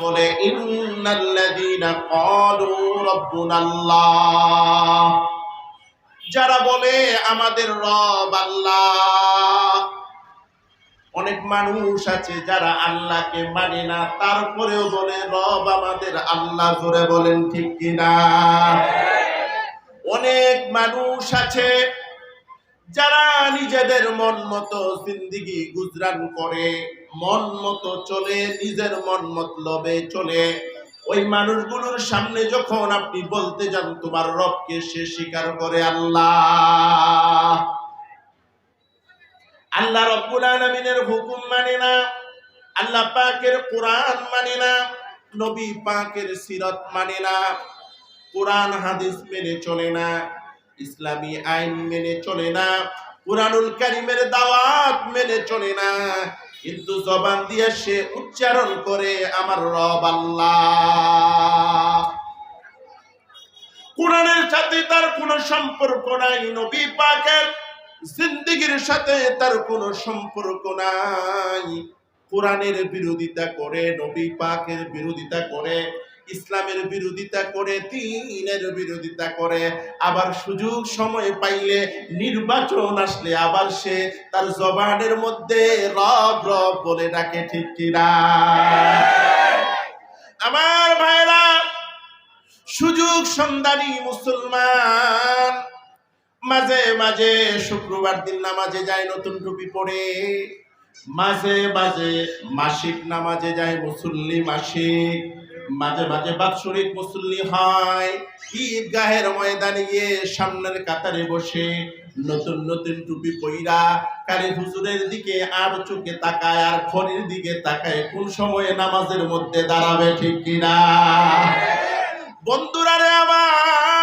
বলে যারা বলে, আমাদের রব আল্লাহ। অনেক মানুষ আছে যারা আল্লাহকে মানে না, তারপরেও বলে, রব আমাদের আল্লাহ, জোরে বলেন ঠিক কিনা? অনেক মানুষ আছে যারা নিজেদের মন মতো জিন্দিগি গুজরান করে। মন মতো চলে, নিজের মন মতলবে চলে। ওই মানুষগুলোর সামনে যখন আপনি বলতে যান, তোমার রবকে সে স্বীকার করে আল্লাহ। আল্লাহ রব্বুল আলামিনের হুকুম মানে না, আল্লাহ পাকের কোরআন মানে না, নবী পাকের সিরত মানে না, কোরআন, হাদিস মেনে চলে না, ইসলামী আইন মেনে চলে না, কোরআনুল কারিমের দাওয়াত মেনে চলে না। কিন্তু জবান দিয়ে সে উচ্চারণ করে, আমার রব আল্লাহ। কোরআনের সাথে তার কোনো সম্পর্ক নাই, নবী পাকের জিন্দিগির সাথে তার কোনো সম্পর্ক নাই। কোরআনের বিরোধিতা করে, নবী পাকের বিরোধিতা করে ইসলামের বিরোধিতা করে, তিনের বিরোধিতা করে। আবার সুযোগ সময় পাইলে নির্বাচন আসলে আবার সে তার জবানের মধ্যে রব রব বলে ডাকে, ঠিক কিনা আমার ভাইরা, সুযোগ সন্ধানী মুসলমান, মাঝে মাঝে শুক্রবার দিন নামাজে যায় নতুন টুপি পরে। মাঝে মাঝে মাসিক নামাজে যায় মুসল্লি মাসিক। মাঝে মাঝে বাৎসরিক মুসল্লি হয়। ঈদগাহের ময়দানে গিয়ে সামনের কাতারে বসে নতুন নতুন টুপি পইরা কারি হুজুরের দিকে আর চোখে তাকায় আর খনির দিকে তাকায় কোন সময়ে নামাজের মধ্যে দাঁড়াবে ঠিক কিনা? বন্ধুরা রে আমার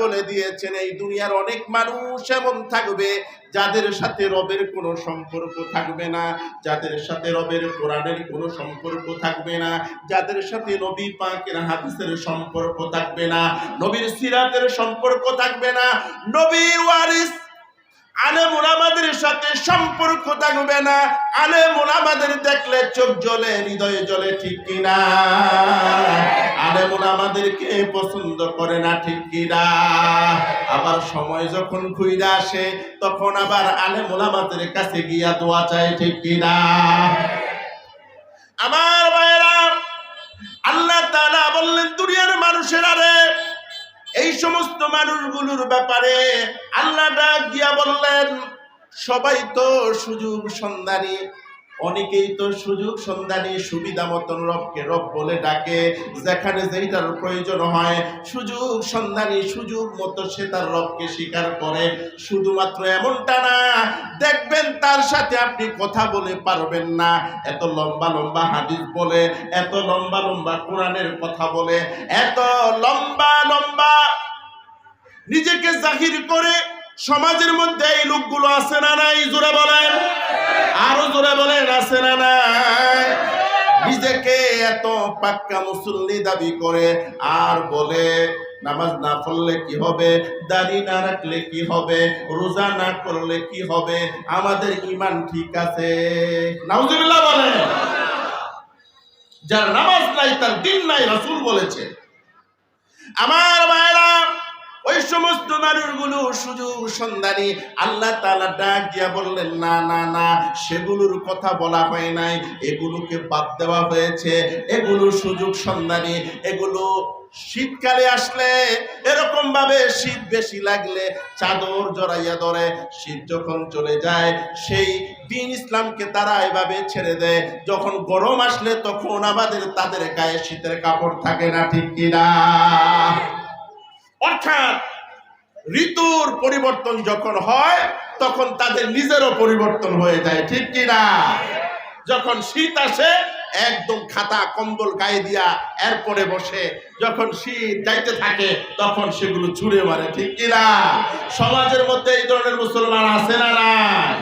বলে দিয়েছেন, এই দুনিয়ার অনেক মানুষ এমন থাকবে যাদের সাথে রবের কোনো সম্পর্ক থাকবে না, যাদের সাথে রবের কোরআনের কোনো সম্পর্ক থাকবে না, যাদের সাথে নবী পাকের হাদিসের সম্পর্ক থাকবে না, নবীর সিরাতের সম্পর্ক থাকবে না, নবীর ওয়ারিস আলেম ওলামাদের সাথে সম্পর্ক থাকবে না। আলেম ওলামাদের দেখলে চোখ জ্বলে, হৃদয়ে জ্বলে, ঠিক কিনা? আলেম ওলামাদেরকে পছন্দ করে না, ঠিক কিনা? আবার সময় যখন ঘুরে আসে, তখন আবার আলেম ওলামাদের কাছে গিয়া দোয়া চায়, ঠিক কিনা? আমার ভাইয়েরা, আল্লাহ তাআলা বললেন, দুনিয়ার মানুষেরা রে এই সমস্ত মানুষগুলোর ব্যাপারে আল্লাহ ডাক গিয়া বললেন সবাই তো সুযোগ সন্ধানী। অনেকেই তো সুযোগ সন্ধানী সুবিধা মতন রবকে রব বলে ডাকে, যেখানে যেইটার প্রয়োজন হয়, সুযোগ সন্ধানী সুযোগ মতো সে তার রবকে স্বীকার করে। শুধুমাত্র এমনটা না, দেখবেন তার সাথে আপনি কথা বলে পারবেন না। এত লম্বা লম্বা হাদিস বলে, এত লম্বা লম্বা কোরআনের কথা বলে, এত লম্বা লম্বা নিজেকে জাহির করে সমাজের মধ্যে এই লোকগুলো আছে না নাই? জোরে বলেন। আরও জোরে বলেন, আছে না নাই? নিজেকে এত পাক্কা মুসল্লি দাবি করে আর বলে নামাজ না পড়লে কি হবে? দাড়ি না রাখলে কি হবে? রোজা না করলে কি হবে? আমাদের ইমান ঠিক আছে? নাউজুবিল্লাহ বলেন। যার নামাজ নাই, তার দিন নাই, রাসূল বলেছে। আমার ভাইরা ওই সমস্ত মানুষগুলো সুযোগ সন্ধানী, আল্লাহ তাআলা ডাক দিয়া বললেন, না না না, সেগুলোর কথা বলা হয় নাই। এগুলোকে বাদ দেওয়া হয়েছে। এগুলো সুযোগ সন্ধানী, এগুলো শীতকালে আসলে এরকম ভাবে শীত বেশি লাগলে চাদর জড়াইয়া ধরে, শীত যখন চলে যায়, সেই দিন ইসলামকে তারা এভাবে ছেড়ে দেয়। যখন গরম আসলে তখন আমাদের তাদের গায়ে শীতের কাপড় থাকে না, ঠিক কিনা? অর্থাৎ ঋতুর পরিবর্তন যখন হয়, তখন তাদের নিজেরও পরিবর্তন হয়ে যায়, ঠিক কিনা? যখন শীত আসে, একদম খাতা কম্বল গায়ে দিয়া এরপরে বসে, যখন শীত যাইতে থাকে, তখন সেগুলো ছুঁড়ে মারে, ঠিক কিনা? সমাজের মধ্যে এই ধরনের মুসলমান আছে না নাই?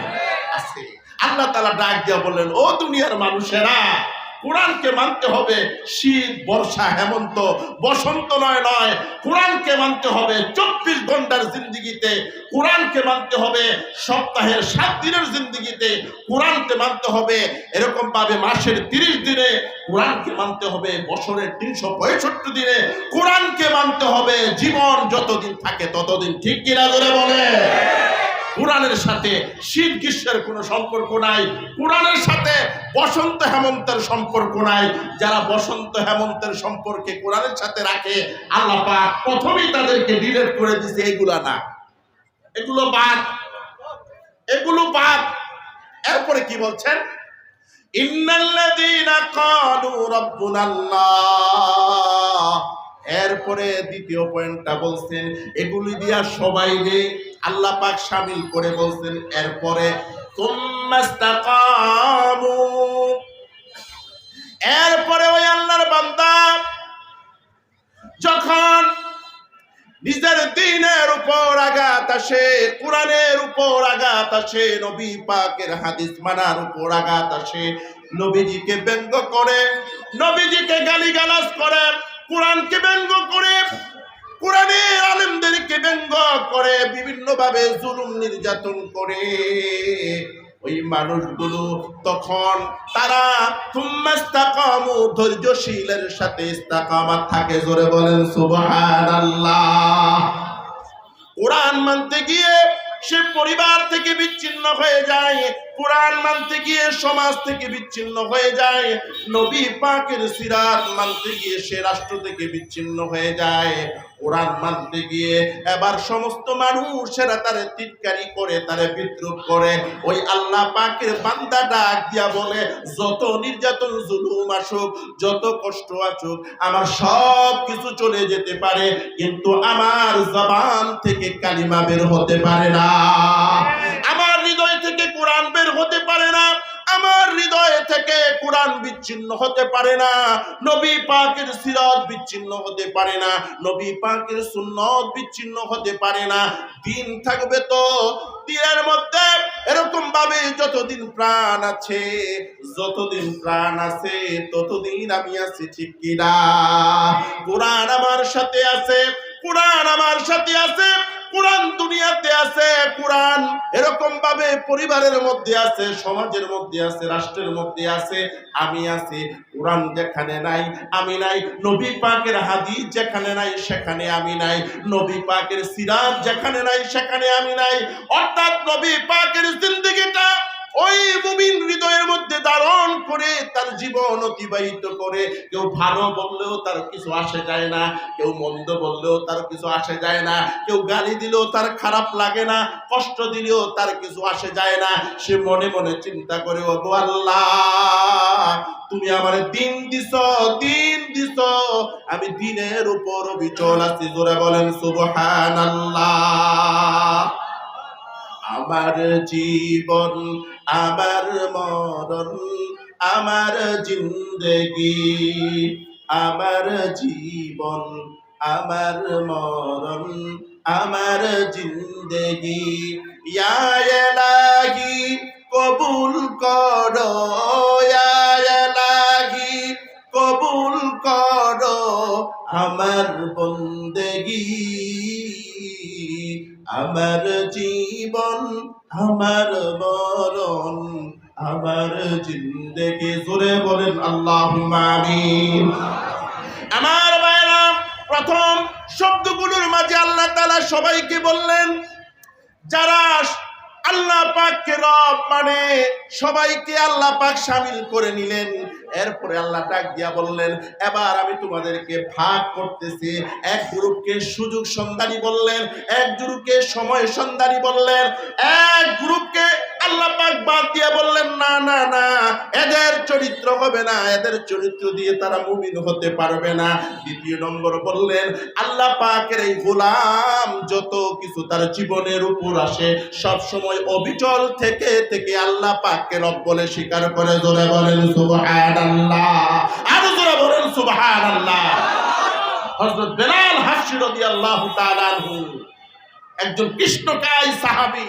আছে। আল্লাহ তালা ডাক দিয়া বললেন, ও দুনিয়ার মানুষেরা কোরআনকে মানতে হবে শীত, বর্ষা, হেমন্ত, বসন্ত নয় নয়। কোরআনকে মানতে হবে চব্বিশ ঘণ্টার জিন্দিগিতে। কোরআনকে মানতে হবে সপ্তাহের সাত দিনের জিন্দিগিতে। কোরআনকে মানতে হবে এরকম ভাবে মাসের তিরিশ দিনে। কোরআনকে মানতে হবে বছরের তিনশো পঁয়ষট্টি দিনে। কোরআনকে মানতে হবে জীবন যতদিন থাকে ততদিন। ঠিক কিনা ধরে বলে কোরআনের সাথে শীত গ্রীষ্মের কোনো সম্পর্ক নাই, কোরআনের সাথে বসন্ত হেমন্তের সম্পর্ক নাই। যারা বসন্ত হেমন্তের সম্পর্কে কোরআনের সাথে রাখে, আল্লাহ পাক প্রথমেই তাদেরকে ডিলেট করে দিছে, এগুলা না। এগুলো বাদ। এগুলো বাদ। এরপরে কি বলছেন? এরপরে দ্বিতীয় পয়েন্টটা বলছেন, এগুলি দিয়া সবাই রে আল্লাহ পাক শামিল করে বলছেন, এরপরে এরপরে ওই আল্লাহর বান্দা যখন নিজের দিনের উপর আঘাত আসে, কোরআনের উপর আঘাত আসে, নবী পাকের হাদিস মানার উপর আঘাত আসে, নবীজিকে ব্যঙ্গ করে, নবীজিকে গালিগালাজ করে, কোরআনকে ব্যঙ্গ করে কোরআনের আলেমদেরকে ব্যঙ্গ করে বিভিন্ন ভাবে জুলুম নির্যাতন করে। ওই মানুষগুলো তখন তারা তুম্মাস্তাকামু ধৈর্যশীলের সাথে ইস্তাকামাত থাকে। জোরে বলেন, সুবহানাল্লাহ। কোরআন মানতে গিয়ে সে পরিবার থেকে বিচ্ছিন্ন হয়ে যায়। কোরআন মানতে গিয়ে সমাজ থেকে বিচ্ছিন্ন হয়ে যায়। নবী পাকের সিরাত মানতে গিয়ে সে রাষ্ট্র থেকে বিচ্ছিন্ন হয়ে যায়। কোরআন মানতে গিয়ে এবার সমস্ত মানুষেরা তারে টিটকারি করে, তারে বিদ্রুপ করে, ওই আল্লাহ পাকের বান্দা ডাক দিয়া বলে, যত নির্যাতন, জুলুম আসুক, যত কষ্ট আসুক, আমার সব কিছু চলে যেতে পারে, কিন্তু আমার জবান থেকে কালিমা বের হতে পারে না। আমার হৃদয় থেকে কোরআন বের হতে পারে না। আমার হৃদয় থেকে কোরআন বিচ্ছিন্ন হতে পারে না, নবী পাকের সিরাত বিচ্ছিন্ন হতে পারে না, নবী পাকের সুন্নত বিচ্ছিন্ন হতে পারে না, দিন থাকবে তো দিনের মধ্যে এরকম ভাবে যতদিন প্রাণ আছে, যতদিন প্রাণ আছে, ততদিন আমি আছি ঠিক কিনা? কোরআন আমার সাথে আছে, কোরআন আমার সাথে আছে কোরআন দুনিয়াতে আছে, কোরআন এরকম ভাবে পরিবারের মধ্যে আছে, সমাজের মধ্যে আছে, রাষ্ট্রের মধ্যে আছে। আমি আছি, কোরআন যেখানে নাই, আমি নাই। নবী পাকের হাদিস যেখানে নাই, সেখানে আমি নাই। নবী পাকের সিরাত যেখানে নাই, সেখানে আমি নাই। অর্থাৎ নবী পাকের জিন্দগিটা ওই মুমিন হৃদয়ের মধ্যে ধারণ করে তার জীবন অতিবাহিত করে। কেউ ভালো বললেও তার কিছু আসে যায় না, কেউ মন্দ বললেও তার কিছু আসে যায় না, কেউ গালি দিলেও তার খারাপ লাগে না, কষ্ট দিলেও তার কিছু আসে যায় না। সে মনে মনে চিন্তা করে ও গো আল্লাহ, তুমি আমার দিন দিছ দিন দিছ আমি দিনের উপর বিচল আছি। জোরে বলেন, সুবহানাল্লাহ, আমার জীবন আমার মরণ, আমার জিন্দগি, আমার জীবন, আমার মরণ, আমার জিন্দগি। এলাহি, কবুল করো এলাহি, কবুল করো আমার বন্দেগি। আমার জীবন, আমার মরণ, আমার জিন্দেগি। জোরে বলেন আল্লাহ আমার ভাইরা, প্রথম শব্দগুলোর মাঝে আল্লাহ তাআলা সবাইকে বললেন, যারা আল্লাহ পাককে রব মানে সবাইকে আল্লাহ পাক শামিল করে নিলেন। এরপরে আল্লাহ ডাক দিয়া বললেন, এবার আমি তোমাদেরকে ভাগ করতেছি। এক গ্রুপকে সুযোগ সন্ধানী বললেন, এক গ্রুপকে সময় সন্ধানী বললেন, এক গ্রুপকে আল্লাহ পাক বাদ দিয়ে বললেন, না না না, এদের চরিত্র হবে না। এদের চরিত্র দিয়ে তারা মুমিন হতে পারবে না। দ্বিতীয় নম্বর বললেন, আল্লাহ পাকের এই গোলাম যত কিছু তার জীবনের উপর আসে, সব সময় অবিচল থেকে থেকে আল্লাহ পাককে রব বলে স্বীকার করে। জোরে বলেন, সুবহানাল্লাহ। আরও জোরে বলেন, সুবহানাল্লাহ। হযরত বেলাল হাফসি রাদিয়াল্লাহু তাআলা একজন কৃষ্ণকায় সাহাবী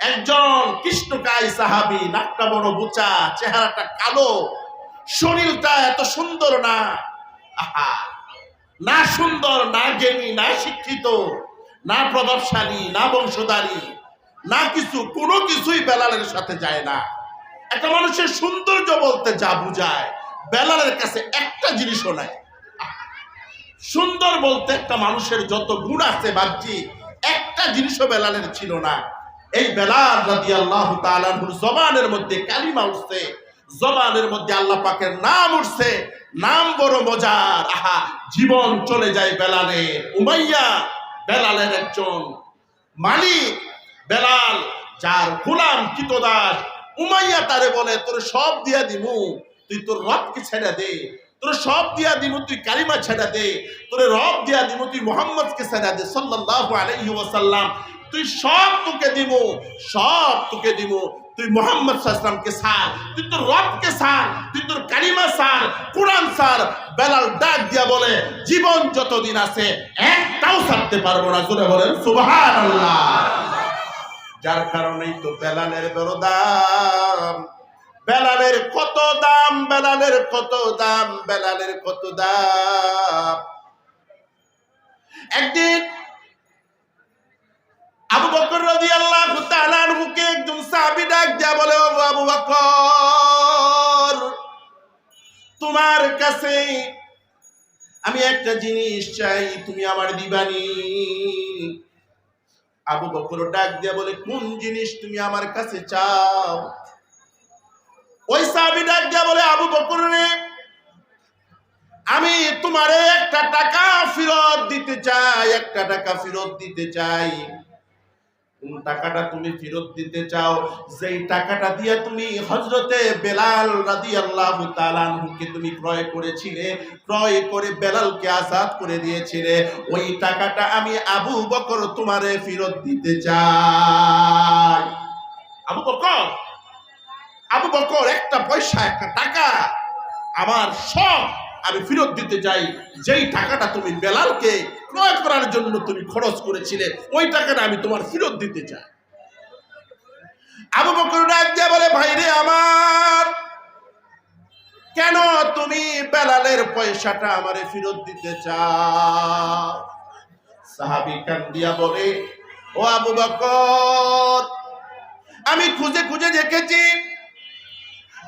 একজন কৃষ্ণকায় সাহাবী, নাকটা বড় বুচা চেহারাটা কালো, শরীরটা এত সুন্দর না। আহা! না সুন্দর, না জ্ঞানী, না শিক্ষিত, না প্রভাবশালী, না বংশধারী, না কিছু, কোনো কিছুই বেলালের সাথে যায় না। একটা মানুষের সৌন্দর্য বলতে যা বুঝায়, বেলালের কাছে একটা জিনিসও নাই। সুন্দর বলতে একটা মানুষের যত গুণ আছে বাহ্যিক, একটা জিনিসও বেলালের ছিল না। এই বেলাল রাদি আল্লাহ তালাহুর জবানের মধ্যে কালিমা উঠছে। জবানের মধ্যে আল্লাহ পাকের নাম উঠছে। নাম বড় মজার। আহা, জীবন চলে যায় বেলালের। উমাইয়া বেলালের একজন মালিক। বেলাল, যার গোলাম কিতদাস। উমাইয়া তারে বলে, তোর সব দিয়া দিমু। তুই তোর রবকে ছেড়ে দে। তোর সব দিয়া দিমু, তুই কালিমা ছেড়ে দে। তোর রব দিয়া দিমু, তুই মোহাম্মদকে ছেড়ে দে। সাল্লাল্লাহু আলাইহি ওয়াসাল্লাম তুই সব তোকে দিমু সব তোকে দিমু তুই মোহাম্মদ সাল্লামকে সার, তুই তোর রবকে সার, তুই তোর কালিমা সার, কোরআন সার, বেলাল ডাক দিয়া বলে, জীবন যতদিন আছে, একটাও সারতে পারব না। জোরে বলেন, সুবহানাল্লাহ। যার কারণেই তো বেলালের বড় দাম বেলালের কত দাম, বেলালের কত দাম, বেলালের কত দাম। একদিন আবু বকর রাদিয়াল্লাহু তাআলা আনহুকে একজন সাহাবী ডাক দিয়া বলে আবু বকর, তোমার কাছে আমি একটা জিনিস চাই, তুমি আমার দিবানি। আবু বকর ডাক দিয়া বলে, কোন জিনিস তুমি আমার কাছে চাও? ওই সাহাবী ডাক দিয়া বলে, আবু বকর রে, আমি তোমারে একটা টাকা ফেরত দিতে চাই, একটা টাকা ফেরত দিতে চাই। টাকাটা তুমি ফেরত দিতে চাও, যেই টাকাটা দিয়ে তুমি হজরতে বেলাল রাদিয়াল্লাহু তাআলা আনহুকে তুমি ক্রয় করেছিলে, ক্রয় করে বেলালকে আজাদ করে দিয়েছিলে, ওই টাকাটা আমি আবু বকর তোমারে ফেরত দিতে চাই। আবু বকর? আবু বকর, একটা পয়সা, একটা টাকা, আমার সব আমি ফেরত দিতে চাই। যেই টাকাটা তুমি বেলালকে ক্রয় করার জন্য তুমি খরচ করেছিলে, ওই টাকাটা আমি তোমার ফেরত দিতে চাই। আবু বকর দিয়ে বলে ভাইরে আমার, কেন তুমি বেলালের পয়সাটা আমারে ফেরত দিতে চাও? সাহাবি কান্দিয়া বলে, ও আবু বকর, আমি খুঁজে খুঁজে দেখেছি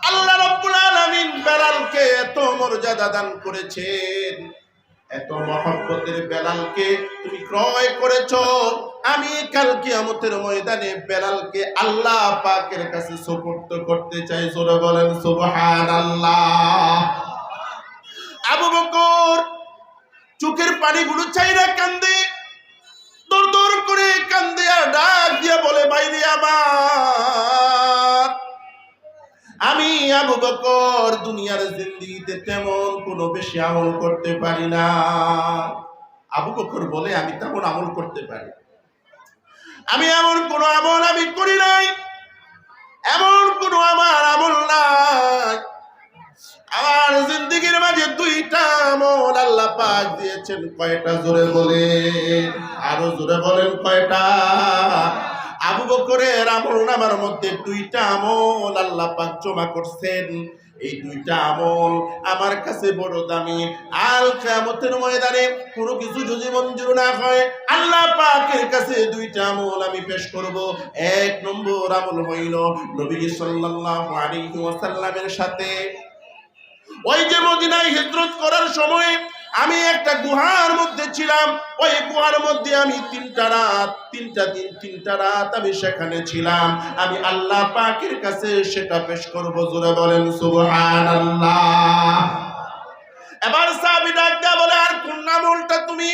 আল্লাহ রব্বুল আলামিন বেলালকে এত মর্যাদা দান করেছেন। এত মহব্বতের বেলালকে তুমি ক্রয় করেছ। আমি কাল কিয়ামতের ময়দানে বেলালকে আল্লাহ পাকের কাছে সুপর্দ করতে চাই। জোরে বলেন, সুবহানাল্লাহ। আবু বকর চোখের পানিগুলো চাইরা কান্দে দর দর করে কান্দে আর ডাক দিয়া বলে, বাইরে আমার আমি আবু বকর দুনিয়ার জিন্দিগিতে তেমন কোনো বেশি আমল করতে পারি না। আবু বকর বলে, আমি তেমন আমল করতে পারি আমি এমন কোনো আমল আমি করি নাই। এমন কোনো আমার আমল নাই। আমার জিন্দিগির মাঝে দুইটা আমল আল্লাহ পাক দিয়েছেন। কয়টা? জোরে বলেন। আরও জোরে বলেন কয়টা? আবু বকরের আমল নামার মধ্যে দুইটা আমল আল্লাহ পাক জমা করছেন। এই দুইটা আমল আমার কাছে বড় দামি। আল কিয়ামতের ময়দানে কোনো কিছু যদি মঞ্জুর না হয়, আল্লাহ পাকের কাছে দুইটা আমল আমি পেশ করব। এক নম্বর আমল হইল নবী সাল্লাল্লাহু আলাইহি ওয়াসাল্লামের সাথে। ওই যে মদিনায় হিজরত করার সময় আমি একটা গুহার মধ্যে ছিলাম। ওই গুহার মধ্যে আমি তিনটা রাত, তিনটা দিন, তিনটা রাত আমি সেখানে ছিলাম। আমি আল্লাহ পাকের কাছে সেটা পেশ করব, জোরে বলেন সুবহান আল্লাহ এবার সাহাবী ডাক বলে, আর কোন নাম উল্টা তুমি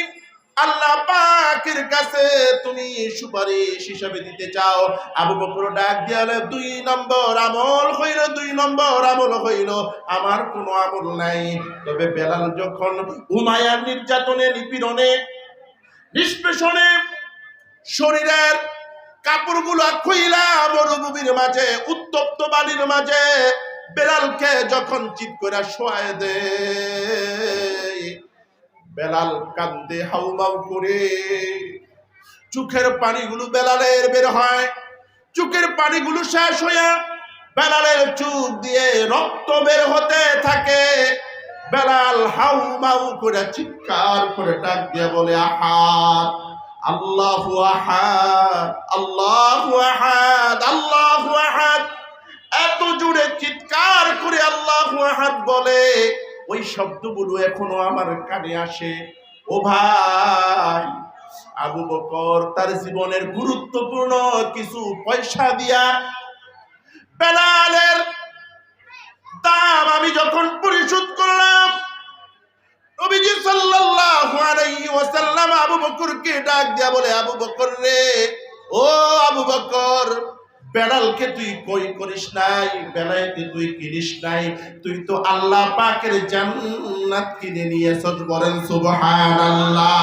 আল্লাহ পাকের কাছে তুমি সুপারিশ হিসাবে দিতে চাও। আবু বকর ডাক দিয়া বলে, দুই নম্বর আমল হইল দুই নম্বর আমল হইল। আমার কোনো আমল নাই। তবে বেলাল যখন উমায়ার নির্যাতনে নিপীড়নে নিষ্পেষণে শরীরের কাপড়গুলো খুইলা মরুভূমির মাঝে উত্তপ্ত বালির মাঝে বেলালকে যখন চিৎ করে শোয়ায় দে বেলাল কান্দে হাউমাউ করে। চোখের পানিগুলো বেলালের বের হয়। চোখের পানিগুলো শেষ হইয়া বেলালের চোখ দিয়ে রক্ত বের হতে থাকে। বেলাল হাউ মাউ করে চিৎকার করে ডাক দিয়ে বলে, আহাদ, আল্লাহ আহাদ, আল্লাহু আহাদ আল্লাহু আহাদ। এত জুড়ে চিৎকার করে আল্লাহু আহাদ বলে। ওই শব্দগুলো এখনও আমার কানে আসে। ও ভাই, আবু বকর তার জীবনের গুরুত্বপূর্ণ কিছু পয়সা দিয়া বেলালের দাম আমি যখন পরিশোধ করলাম, নবীজি সাল্লাল্লাহু আলাইহি ওয়াসাল্লাম আবু বকরকে ডাক দিয়া বলে, আবু বকর রে, ও আবু বকর বেড়ালকে তুই কই করিস নাই? বেলাইতে তুই কিনিস নাই? তুই তো আল্লাহ পাকের জান্নাত কিনে নিয়েছস বলেন সুবহানাল্লাহ।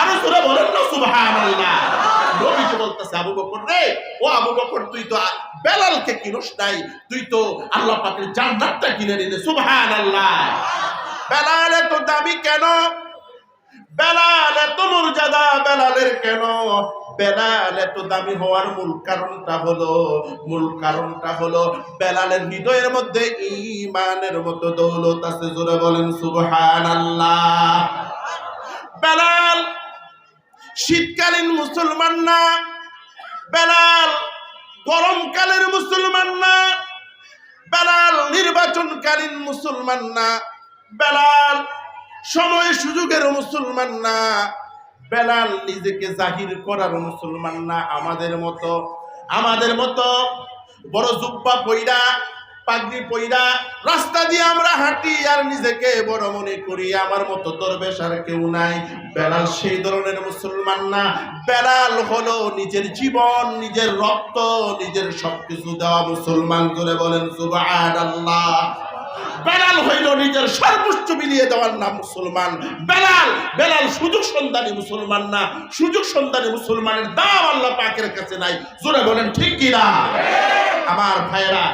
আরও জোরে বলেন না সুবহানাল্লাহ। নবীজি বলতেছে, আবু বকর রে, ও আবু বকর, তুই তো বেলালকে কিনিস নাই। তুই তো আল্লাহ পাকের জান্নাতটা কিনে নিলে, সুবহানাল্লাহ। বেলাল এত দামি কেন? বেলাল এত মর্যাদা বেলালের কেন? বেলাল এত দামি হওয়ার মূল কারণটা হলো, মূল কারণটা হলো বেলালের হৃদয়ের মধ্যে ইমানের মতো দৌলত আছে, জোরে বলেন সুবহানাল্লাহ। বেলাল শীতকালীন মুসলমান না, বেলাল গরমকালের মুসলমান না, বেলাল নির্বাচনকালীন মুসলমান না, বেলাল সময় সুযোগের মুসলমান না। বেলাল নিজেকে জাহির করার মুসলমান না আমাদের মতো। আমাদের মতো বড় জুব্বা পইরা, পাগড়ি পইরা, রাস্তা দিয়ে আমরা হাঁটি আর নিজেকে বড় মনে করি। আমার মতো দরবেশ আর কেউ নাই। বেলাল সেই ধরনের মুসলমান না। বেলাল হলো নিজের জীবন, নিজের রক্ত, নিজের সবকিছু দেওয়া মুসলমান। করে বলেন, সুবহানাল্লাহ। বেলাল হইল নিজের সর্বোচ্চ মিলিয়ে দেওয়ার নাম মুসলমান। বেলাল বেলাল সুযোগ সন্ধানী মুসলমান না। সুযোগ সন্ধানী মুসলমানের দাম আল্লাহ পাকের কাছে নাই। জোরে বলেন, ঠিক কিনা আমার ভাইয়েরা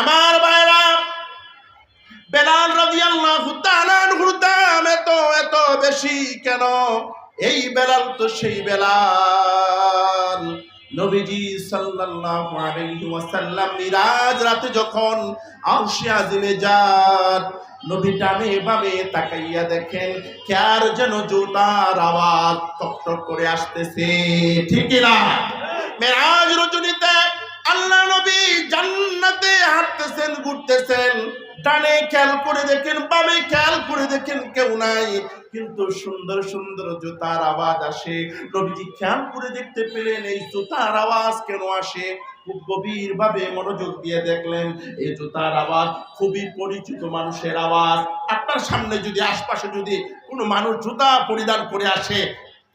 আমার ভাইয়েরা, বেলাল রাদিয়াল্লাহু তাআলা দাম এত এত বেশি কেন? এই বেলাল তো সেই বেলাল। নবীজি সাল্লাল্লাহু আলাইহি ওয়াসাল্লাম মিরাজ রাতে যখন আরশে আজিমে যান, নবী ডানে বামে তাকাইয়া দেখেন, কার যেন জুতার আওয়াজ টক করে আসতেছে। ঠিক না? মেরাজ রজনীতে আল্লাহ নবী জান্নাতে হাঁটতেছেন, ঘুরতেছেন। ডানে খেয়াল করে দেখেন, বামে খেয়াল করে দেখেন কেউ নাই। কিন্তু সুন্দর সুন্দর জুতার আওয়াজ আসে। নবীজি খেয়াল করে দেখতে পেলেন, এই জুতার আওয়াজ কেন আসে? খুব গভীর ভাবে মনোযোগ দিয়ে দেখলেন, এই জুতার আওয়াজ খুবই পরিচিত মানুষের আওয়াজ। আপনার সামনে যদি আশপাশে যদি কোনো মানুষ জুতা পরিধান করে আসে,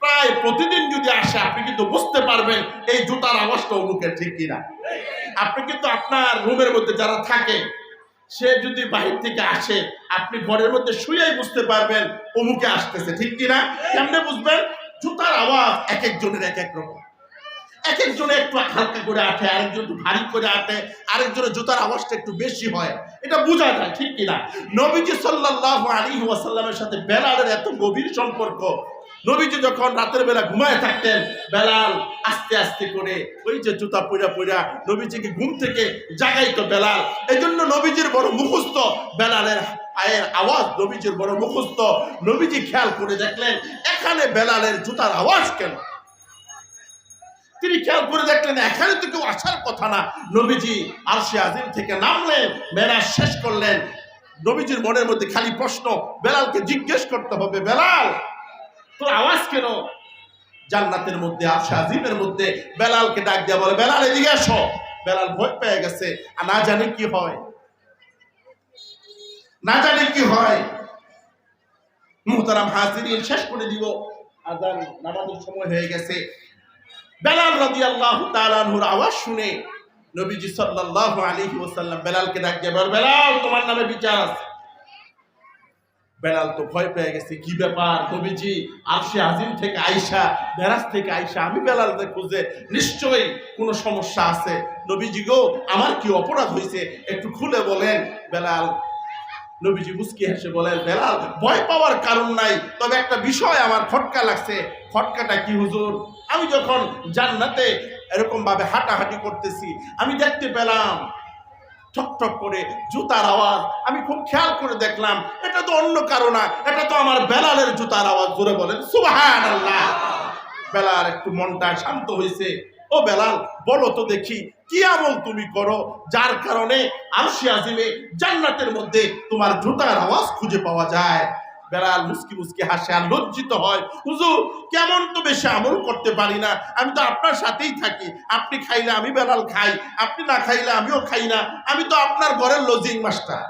প্রায় প্রতিদিন যদি আসে, আপনি কিন্তু বুঝতে পারবেন এই জুতার আওয়াজটা অমুকের ঠিক কিনা। আপনি কিন্তু আপনার রুমের মধ্যে যারা থাকে সে যদি বাহির থেকে আসে, আপনি ঘরের মধ্যে শুয়েই বুঝতে পারবেন, অমুকে আসতেছে, ঠিক কিনা? কেমনে বুঝবেন? জুতার আওয়াজ এক একজনের এক এক রকম। এক একজনে একটু হালকা করে আঠে আরেকজন একটু ভারী করে আঠে আরেকজনের জুতার আওয়াজটা একটু বেশি হয়। এটা বোঝা যায়, ঠিক কিনা? নবীজি সাল্লাল্লাহু আলাইহি ওয়াসাল্লামের সাথে বেলালের এত গভীর সম্পর্ক নবীজি যখন রাতের বেলা ঘুমায় থাকতেন, বেলাল আস্তে আস্তে করে ওই যে জুতা পইরা পইরা নবীজিকে ঘুম থেকে জাগাইতো বেলাল। এই জন্য নবীজির বড় মুখস্থ বেলালের পায়ের আওয়াজ, নবীজির বড় মুখস্থ। নবীজি খেয়াল করে দেখলেন, এখানে বেলালের জুতার আওয়াজ কেন? তিনি খেয়াল করে দেখলেন, এখানে তো কেউ আসার কথা না। নবীজি আর সে আজিম থেকে নামলেন, মেরাজ শেষ করলেন। নবীজির মনের মধ্যে খালি প্রশ্ন, বেলালকে জিজ্ঞেস করতে হবে, বেলাল তোর আওয়াজ কেন? জান্নাতের মধ্যে আজিমের মধ্যে বেলালকে ডাক দিয়া বলে, বেলাল, এদিকে আসো বেলাল ভয় পেয়ে গেছে। আর না জানি কি হয়। না জানি কি হয়। মুহতারাম হাজিরিন শেষ করে দিব। আজান নামাজের সময় হয়ে গেছে। বেলাল রাদিয়াল্লাহু তাআলা আনহুর আওয়াজ শুনে নবীজি সাল্লাল্লাহু আলাইহি ওয়াসাল্লাম বেলালকে ডাক দিয়ে বলে, বেলাল, তোমার নামে বিচার আছে। বেলাল তো ভয় পেয়ে গেছে, কি ব্যাপার নবীজি? আরশে আজিম থেকে আইসা বেরাজ থেকে আইসা আমি বেলালকে খুঁজে নিশ্চয়ই কোনো সমস্যা আছে। নবীজি গো, আমার কি অপরাধ হয়েছে? একটু খুলে বলেন। বেলাল নবীজি মুস্কি হেসে বলেন বেলাল ভয় পাওয়ার কারণ নাই, তবে একটা বিষয় আমার খটকা লাগছে। খটকাটা কি, হুজুর? আমি যখন জান্নাতে এরকম ভাবে হাঁটাহাঁটি করতেছি, আমি দেখতে পেলাম ঠক ঠক করে জুতার আওয়াজ। আমি খুব খেয়াল করে দেখলাম, এটা তো অন্য কারও না, এটা তো আমার বেলালের জুতার আওয়াজ, জোরে বলেন সুবাহান আল্লাহ বেলার একটু মনটা শান্ত হয়েছে। ও বেলাল, বলো তো দেখি, কি আমল তুমি করো, যার কারণে আরশি আজিমে জান্নাতের মধ্যে তোমার জুতার আওয়াজ খুঁজে পাওয়া যায়? বেলাল মুসকি মুসকি হাসে আর লজ্জিত হয়, হুজুর, কেমন তো বেশি আমল করতে পারি না? আমি তো আপনার সাথেই থাকি। আপনি খাইলে আমি বেলাল খাই, আপনি না খাইলে আমিও খাই না। আমি তো আপনার ঘরের লজিং মাস্টার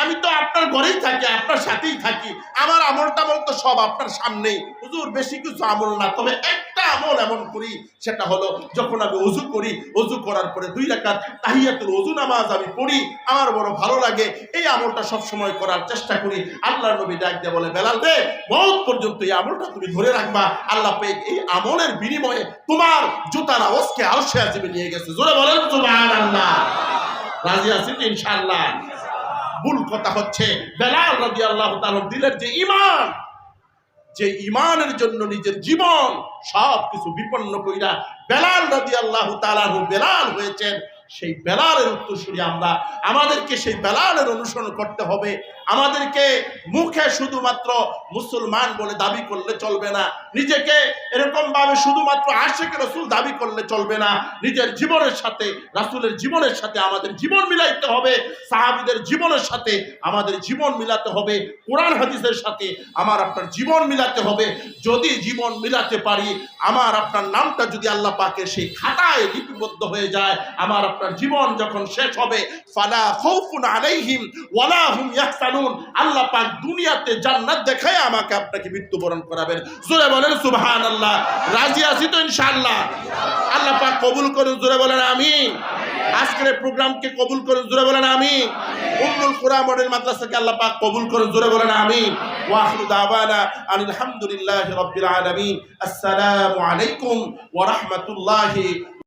আমি তো আপনার ঘরেই থাকি, আপনার সাথেই থাকি। আমার আমল টামল তো সব আপনার সামনেই। হুজুর, বেশি কিছু আমল না, তবে একটা আমল এমন করি, সেটা হলো যখন আমি অজু করি, অজু করার পরে দুই রাকাত তাহিয়াতুল অজু নামাজ আমি পড়ি, আমার বড় ভালো লাগে। এই আমলটা সব সময় করার চেষ্টা করি। আল্লাহ নবী ডাক দিয়ে বলে, বেলাল দে বহুত পর্যন্ত এই আমলটা তুমি ধরে রাখবা। আল্লাহ পেয়ে এই আমলের বিনিময়ে তোমার জুতার আওয়াজকে আলসে আজিবে নিয়ে গেছে। জোরে বলেন, সুবহানাল্লাহ। রাজি আছি তো ইনশাআল্লাহ? ভুল কথা হচ্ছে। বেলাল রাজি আল্লাহ দিলের যে ইমান যে ইমানের জন্য নিজের জীবন সব কিছু বিপন্ন কইরা বেলাল রাজি আল্লাহ তালাহু বেলাল হয়েছেন। সেই বেলালের উত্তরসূরি আমরা। আমাদেরকে সেই বেলালের অনুসরণ করতে হবে। আমাদেরকে মুখে শুধুমাত্র মুসলমান বলে দাবি করলে চলবে না। নিজেকে এরকম ভাবে শুধুমাত্র আশেখ রসুল দাবি করলে চলবে না। নিজের জীবনের সাথে, রাসুলের জীবনের সাথে আমাদের জীবন মিলাইতে হবে। সাহাবিদের জীবনের সাথে আমাদের জীবন মিলাতে হবে। কোরআন হাদিসের সাথে আমার আপনার জীবন মিলাতে হবে। যদি জীবন মিলাতে পারি, আমার আপনার নামটা যদি আল্লাহ পাকে সেই খাতায় লিপিবদ্ধ হয়ে যায়, আমার আপনার জীবন যখন শেষ হবে, ফালা খাউফুন আলাইহিম ওয়ালা ইয়াহসানুন আল্লাহ পাক দুনিয়াতে জান্নাত দেখায় আমাকে আপনাকে মৃত্যুবরণ করাবেন। জোরে বলেন, সুবহানাল্লাহ। রাজি আছি তো ইনশাআল্লাহ? আল্লাহ পাক কবুল করুন, জোরে বলেন, আমিন। আজকের প্রোগ্রামকে কবুল করুন, জোরে বলেন, আমিন। উম্মুল কুরা মডেল মাদ্রাসাকে আল্লাহ পাক কবুল করুন, জোরে বলেন, আমিন। ওয়া আখিরু দাওয়ানা আনিল হামদুলিল্লাহি রাব্বিল আলামিন। আসসালামু আলাইকুম ওয়া রাহমাতুল্লাহি